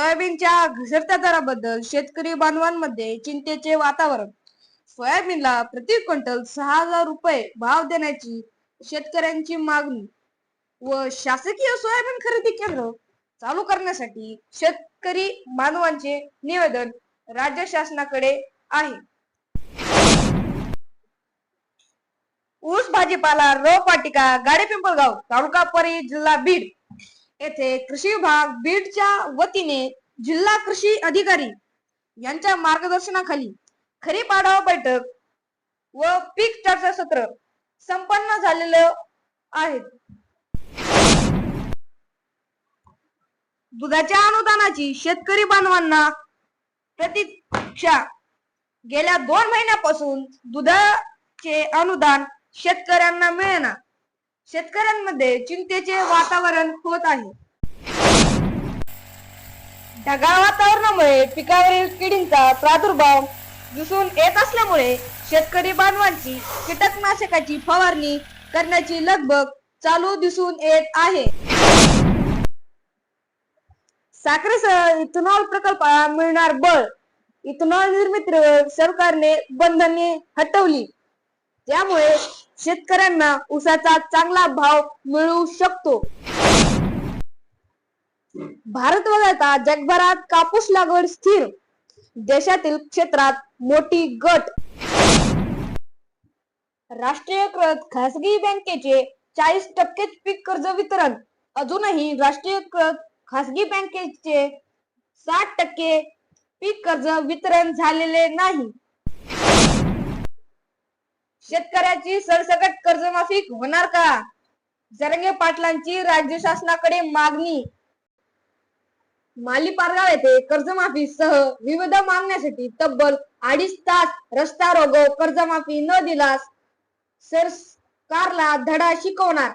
सोयाबीनच्या घसरत्या दराबद्दल शेतकरी बांधवांमध्ये चिंतेचे वातावरण. सोयाबीनला प्रति क्विंटल सहा हजार रुपये भाव देण्याची शेतकऱ्यांची मागणी व शासकीय सोयाबीन खरेदी केंद्र चालू करण्यासाठी शेतकरी बांधवांचे निवेदन राज्य शासनाकडे आहे. ऊस भाजीपाला रोपवाटिका गाडी पिंपळगाव तालुका परी जिल्हा बीड. येथे कृषी विभाग बीडच्या वतीने जिल्हा कृषी अधिकारी यांच्या मार्गदर्शनाखाली खरीप आढावा बैठक व पीक चर्चा सत्र संपन्न झालेलं आहेत दुधाच्या अनुदानाची शेतकरी बांधवांना प्रतीक्षा. गेल्या दोन महिन्यापासून दुधाचे अनुदान शेतकऱ्यांना मिळेना. शेतकऱ्यांमध्ये चिंतेचे वातावरण होत आहे. ढगाळ वातावरणामुळे पिकावरील किडींचा प्रादुर्भाव दिसून येत असल्यामुळे शेतकरी बांधवांची कीटकनाशकाची फवारणी करण्याची लगबग चालू दिसून येत आहे. साखरेसह इथेनॉल प्रकल्पाला मिळणार बळ. इथेनॉल निर्मितीवर सरकारने बंधने हटवली. त्यामुळे शेतकऱ्यांना ऊसाचा चांगला भाव मिळू शकतो. भारत वगळता जगभरात कापूस लागवड स्थिर देशातील क्षेत्रात मोठी गट राष्ट्रीयकृत खासगी बँकेचे चाळीस टक्के पीक कर्ज वितरण अजूनही राष्ट्रीयकृत खासगी बँकेचे साठ टक्के पीक कर्ज वितरण झालेले नाही. शेतकऱ्याची सरसकट कर्जमाफी होणार का? जरंगे पाटलांची राज्य शासनाकडे मागणी. माली पारगाव येथे कर्जमाफीसह विविध मागण्यासाठी तब्बल अडीच तास रस्ता रोगो कर्जमाफी न दिल्यास सरकारला धडा शिकवणार.